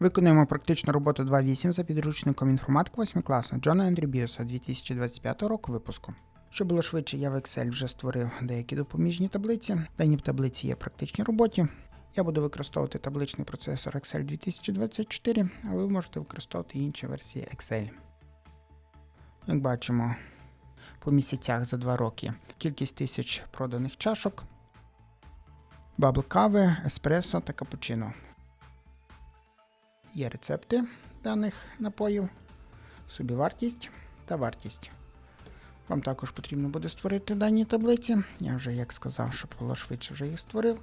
Виконуємо практичну роботу 2.8 за підручником інформатика 8 класу Джона Ендрібіуса 2025 року випуску. Щоб було швидше, я в Excel вже створив деякі допоміжні таблиці. Дані В таблиці є практичні роботі. Я буду використовувати табличний процесор Excel 2024, але ви можете використовувати інші версії Excel. Як бачимо, по місяцях за 2 роки кількість тисяч проданих чашок, бабл кави, еспресо та капучино. Є рецепти даних напоїв, собівартість та вартість. Вам також потрібно буде створити дані таблиці. Я вже, як сказав, щоб було швидше вже їх створив.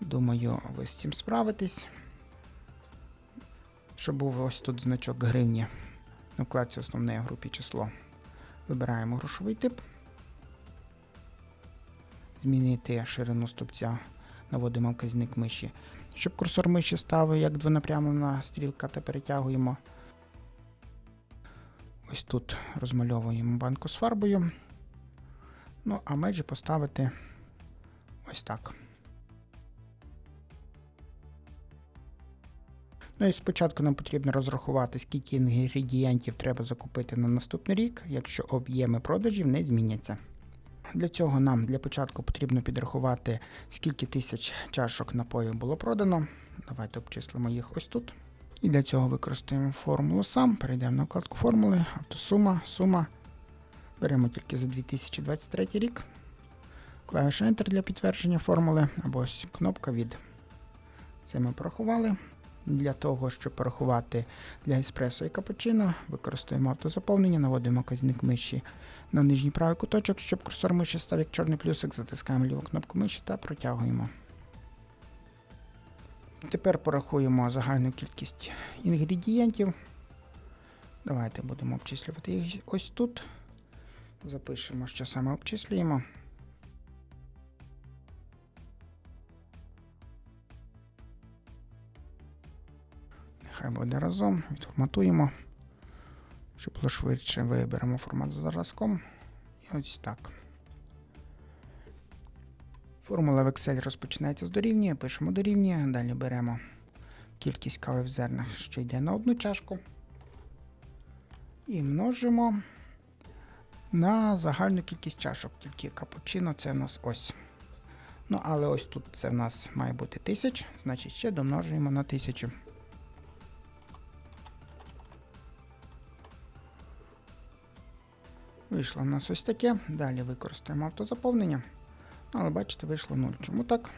Думаю, ви з цим справитесь. Щоб був ось тут значок гривні. На вкладці основне групі число. Вибираємо грошовий тип. Змінити ширину стопця. Наводимо вказник миші. Щоб курсор миші став як двонапрямлена стрілка та перетягуємо. Ось тут розмальовуємо банку з фарбою. Ну, а межі поставити ось так. Ну і спочатку нам потрібно розрахувати, скільки інгредієнтів треба закупити на наступний рік, якщо об'єми продажів не зміняться. Для цього нам для початку потрібно підрахувати, скільки тисяч чашок напою було продано. Давайте обчислимо їх ось тут. І для цього використаємо формулу сам. Перейдемо на вкладку формули, автосума, сума. Беремо тільки за 2023 рік. Клавіша Enter для підтвердження формули, або ось кнопка від. Це ми порахували. Для того, щоб порахувати для еспресо і капучино, використовуємо автозаповнення, наводимо казник миші на нижній правий куточок, щоб курсор миші став як чорний плюсик, затискаємо ліву кнопку миші та протягуємо. Тепер порахуємо загальну кількість інгредієнтів. Давайте будемо обчислювати їх ось тут. Запишемо, що саме обчислюємо. Нехай буде разом, відформатуємо. Щоб було швидше, виберемо формат за зразком. І ось так. Формула в Excel розпочинається з дорівнює, пишемо дорівнює, далі беремо кількість кави в зернах, що йде на одну чашку. І множимо на загальну кількість чашок. Тільки капучино це в нас ось. Ну, але ось тут це в нас має бути 1000, значить ще домножуємо на 1000. Вийшло в нас ось таке. Далі використаємо автозаповнення. Але бачите, вийшло 0. Чому так?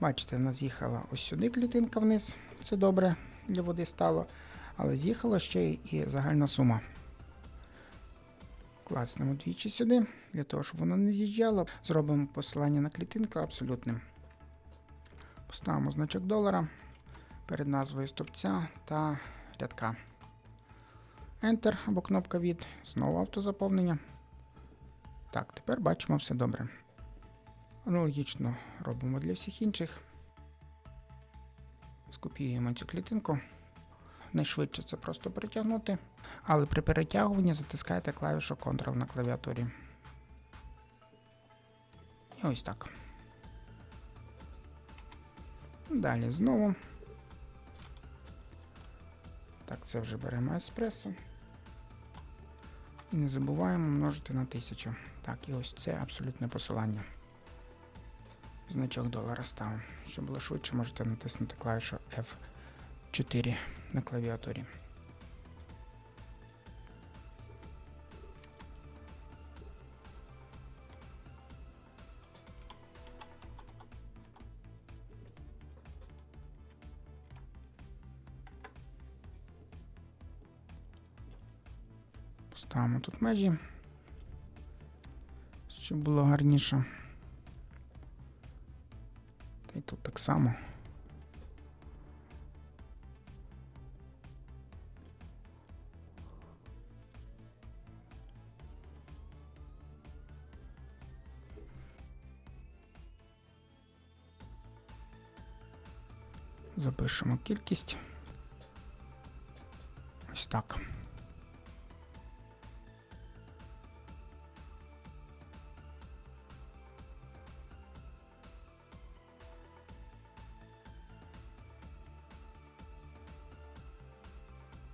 Бачите, в нас з'їхала ось сюди клітинка вниз. Це добре для води стало. Але з'їхала ще і загальна сума. Класнемо двічі сюди, для того, щоб воно не з'їжджало. Зробимо посилання на клітинку абсолютним. Поставимо значок долара перед назвою стопця та рядка. Enter або кнопка від, знову автозаповнення. Так, тепер бачимо все добре. Аналогічно робимо для всіх інших. Скопіюємо цю клітинку. Найшвидше це просто перетягнути, але при перетягуванні затискайте клавішу Ctrl на клавіатурі. І ось так. Далі знову. Так, це вже беремо еспресо. І не забуваємо множити на 1000. Так, і ось це абсолютне посилання. Значок долара ставимо. Щоб було швидше, можете натиснути клавішу F4 на клавіатурі. Поставимо тут межі, щоб було гарніше. Та й тут так само. Запишемо кількість. Ось так.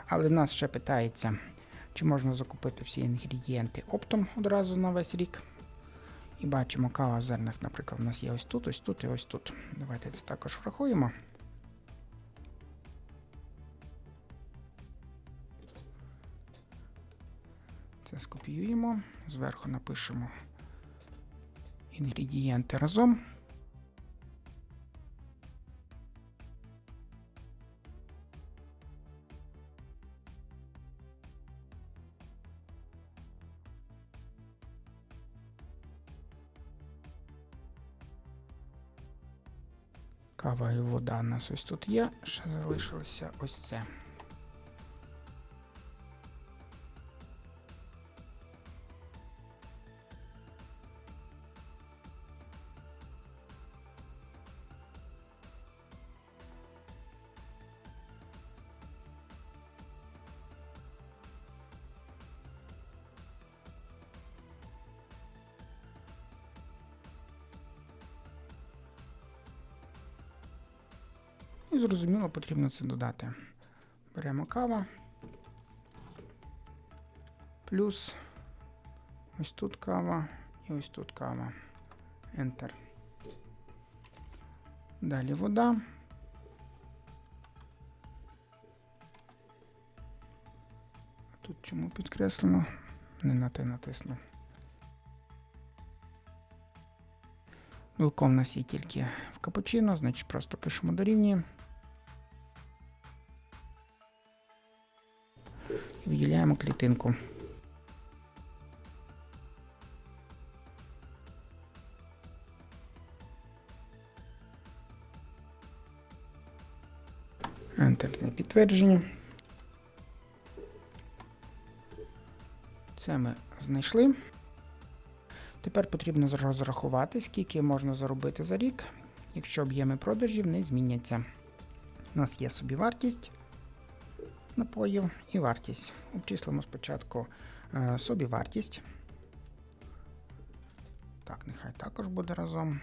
Але нас ще питається, чи можна закупити всі інгредієнти оптом одразу на весь рік. І бачимо, кава в зернах, наприклад, у нас є ось тут, ось тут і ось тут. Давайте це також врахуємо. Це скопіюємо, зверху напишемо інгредієнти разом. Кава і вода у нас ось тут є. Ще залишилося ось це. І зрозуміло, потрібно це додати. Беремо кава. Плюс ось тут кава і ось тут кава. Enter. Далі вода. Тут чому підкреслено? Не на те натисну. Білко в нас є тільки в капучино, значить просто пишемо дорівнює. Виділяємо клітинку. Для підтвердження. Це ми знайшли. Тепер потрібно розрахувати, скільки можна заробити за рік, якщо об'єми продажів не зміняться. У нас є собівартість напоїв і вартість. Обчислимо спочатку е, собівартість. Так, нехай також буде разом.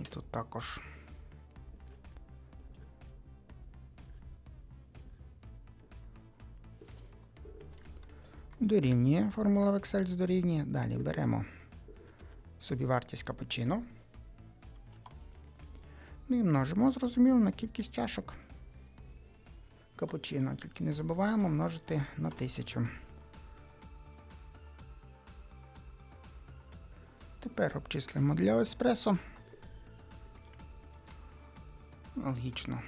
І тут також. Дорівнює формула в Excel дорівнює. Далі беремо собівартість капучино. Ну і множимо, зрозуміло, на кількість чашок капучино. Тільки не забуваємо множити на 1000. Тепер обчислимо для еспресо. Логічно.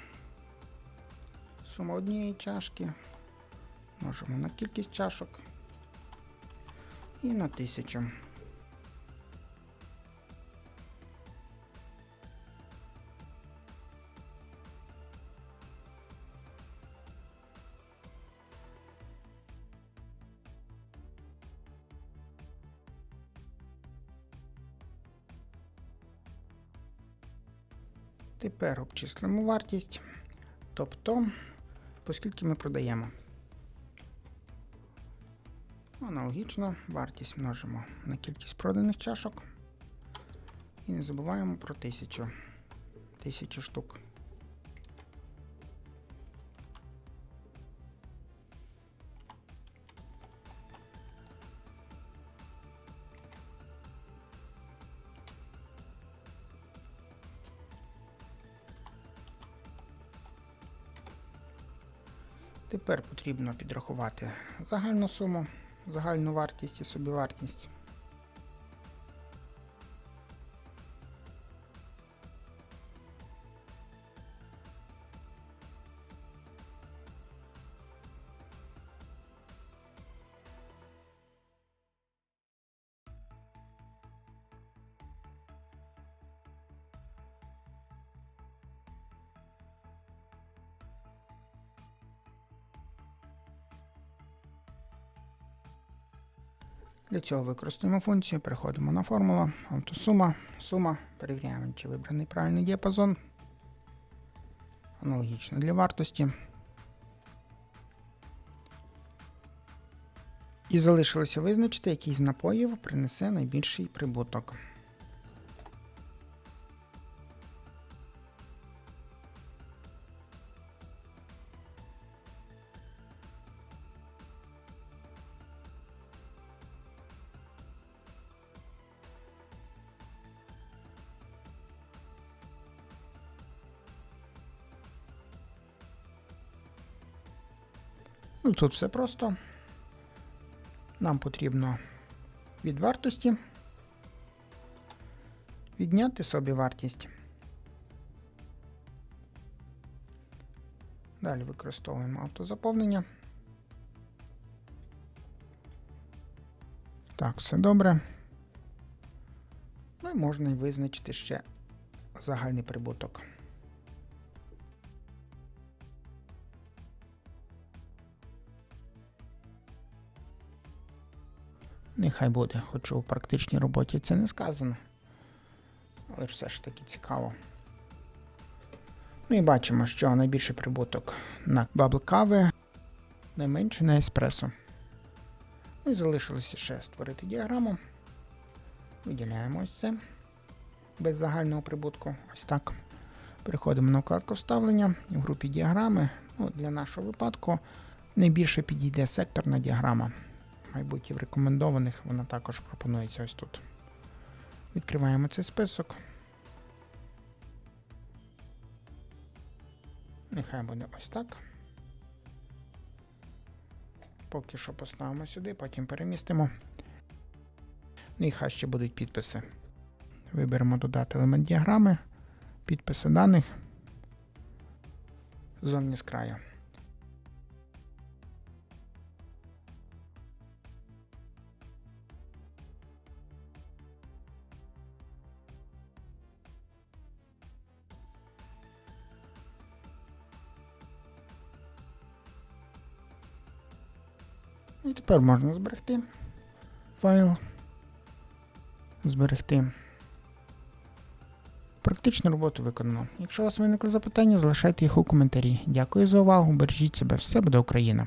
Сума однієї чашки. Множимо на кількість чашок і на 1000. Тепер обчислимо вартість, тобто, оскільки ми продаємо. Аналогічно вартість множимо на кількість проданих чашок. І не забуваємо про тисячу, тисячу штук. Тепер потрібно підрахувати загальну суму, загальну вартість і собівартість. Для цього використаємо функцію, переходимо на формулу, автосума, сума, перевіряємо, чи вибраний правильний діапазон. Аналогічно для вартості. І залишилося визначити, який з напоїв принесе найбільший прибуток. Ну, тут все просто. Нам потрібно від вартості відняти собі вартість. Далі використовуємо автозаповнення. Так, все добре. Ну і можна визначити ще загальний прибуток. Нехай буде, хоч у практичній роботі це не сказано. Але ж все ж таки цікаво. Ну і бачимо, що найбільший прибуток на бабл кави, найменше на еспресо. Ну і залишилося ще створити діаграму. Виділяємо ось це без загального прибутку. Ось так. Переходимо на вкладку вставлення в групі діаграми. Ну, Для нашого випадку найбільше підійде секторна діаграма. Майбутнє в рекомендованих вона також пропонується ось тут. Відкриваємо цей список. Нехай буде ось так. Поки що поставимо сюди, потім перемістимо. Ну і хай ще будуть підписи. Виберемо додати елемент діаграми, підписи даних. Зовні з краю. І тепер можна зберегти файл. Зберегти. Практичну роботу виконано. Якщо у вас виникли запитання, залишайте їх у коментарі. Дякую за увагу. Бережіть себе. Все буде Україна!